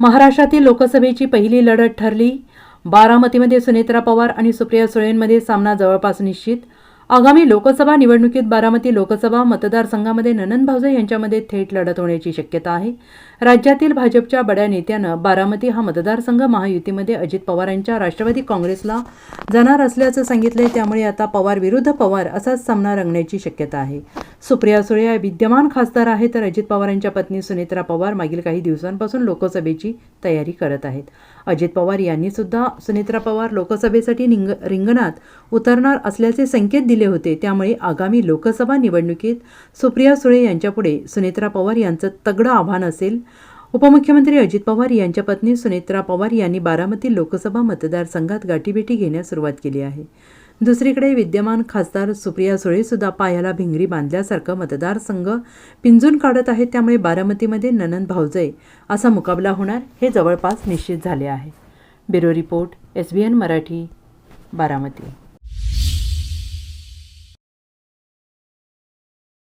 महाराष्ट्रातील लोकसभेची पहिली लढत ठरली. बारामतीमध्ये सुनेत्रा पवार आणि सुप्रिया सुळेंमध्ये सामना जवळपास निश्चित. आगामी लोकसभा निवडणुकीत बारामती लोकसभा मतदारसंघामध्ये ननंद भावजे यांच्यामध्ये थेट लढत होण्याची शक्यता आहे. राज्यातील भाजपच्या बड्या नेत्यानं बारामती हा मतदारसंघ महायुतीमध्ये अजित पवारांच्या राष्ट्रवादी काँग्रेसला जाणार असल्याचं सांगितलंय. त्यामुळे आता पवार विरुद्ध पवार असाच सामना रंगण्याची शक्यता आहे. सुप्रिया सुळे या विद्यमान खासदार आहे तर अजित पवारांच्या पत्नी सुनेत्रा पवार मागील काही दिवसांपासून लोकसभेची तयारी करत आहेत. अजित पवार यांनी सुद्धा सुनेत्रा पवार लोकसभेसाठी निंग रिंगणात उतरणार असल्याचे संकेत दिले होते. त्यामुळे आगामी लोकसभा निवडणुकीत सुप्रिया सुळे यांच्यापुढे सुनेत्रा पवार यांचं तगडं आव्हान असेल. उपमुख्यमंत्री अजित पवार यांच्या पत्नी सुनेत्रा पवार यांनी बारामती लोकसभा मतदारसंघात गाठीभेटी घेण्यास सुरुवात केली आहे. दुसरीकडे विद्यमान खासदार सुप्रिया सुळेसुद्धा पायाला भिंगरी बांधल्यासारखं मतदारसंघ पिंजून काढत आहेत. त्यामुळे बारामतीमध्ये ननंद भावजय असा मुकाबला होणार हे जवळपास निश्चित झाले आहे. Bureau report S B N Marathi Baramati.